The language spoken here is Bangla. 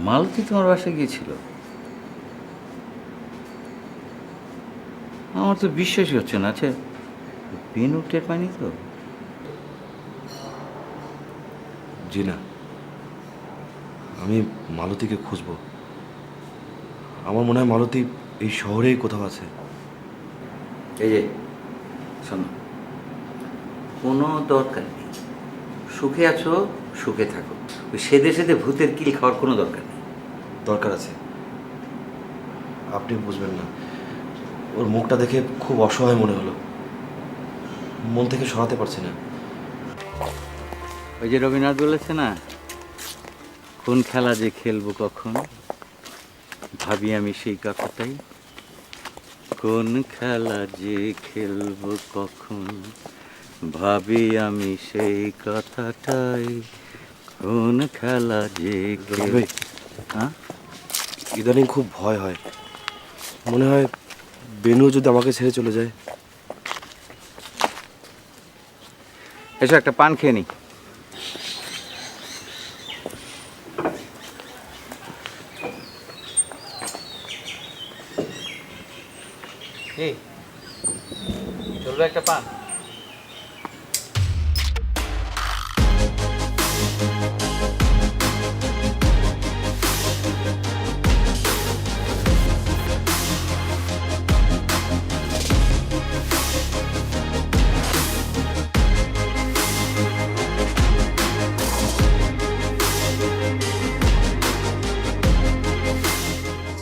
মালতী তোমার বাসায় গিয়েছিল? আমার তো বিশ্বাসই হচ্ছে না। আচ্ছা বিনু টের পাইনি তো? জি না। আমি মালতীকে খুঁজবো। আমার মনে হয় মালতী এই শহরেই কোথাও আছে। এই যে শোনো। কোনো দরকার নেই। সুখে আছো সুখে থাকো। ওই সেদে সেদে ভূতের কিল খাওয়ার কোনো দরকার নেই। দরকার আছে। আপনি বুঝবেন না। ওর মুখটা দেখে খুব অসহায় মনে হলো। মন থেকে সরাতে পারছি না। ওই যে রবীন্দ্রনাথ বলেছে না কোন খেলা যে খেলব কখন ভাবি আমি সেই কথাটাই। কোন খেলা যে খেলব কখন ভাবি আমি সেই কথাটাই। কোন খেলা যে রবি খেল ভাই হ্যাঁ? ইদানিং খুব ভয় হয়। মনে হয় বেনু যদি আমাকে ছেড়ে চলে যায়। এসো, একটা পান খেয়ে নি চলবে একটা পান?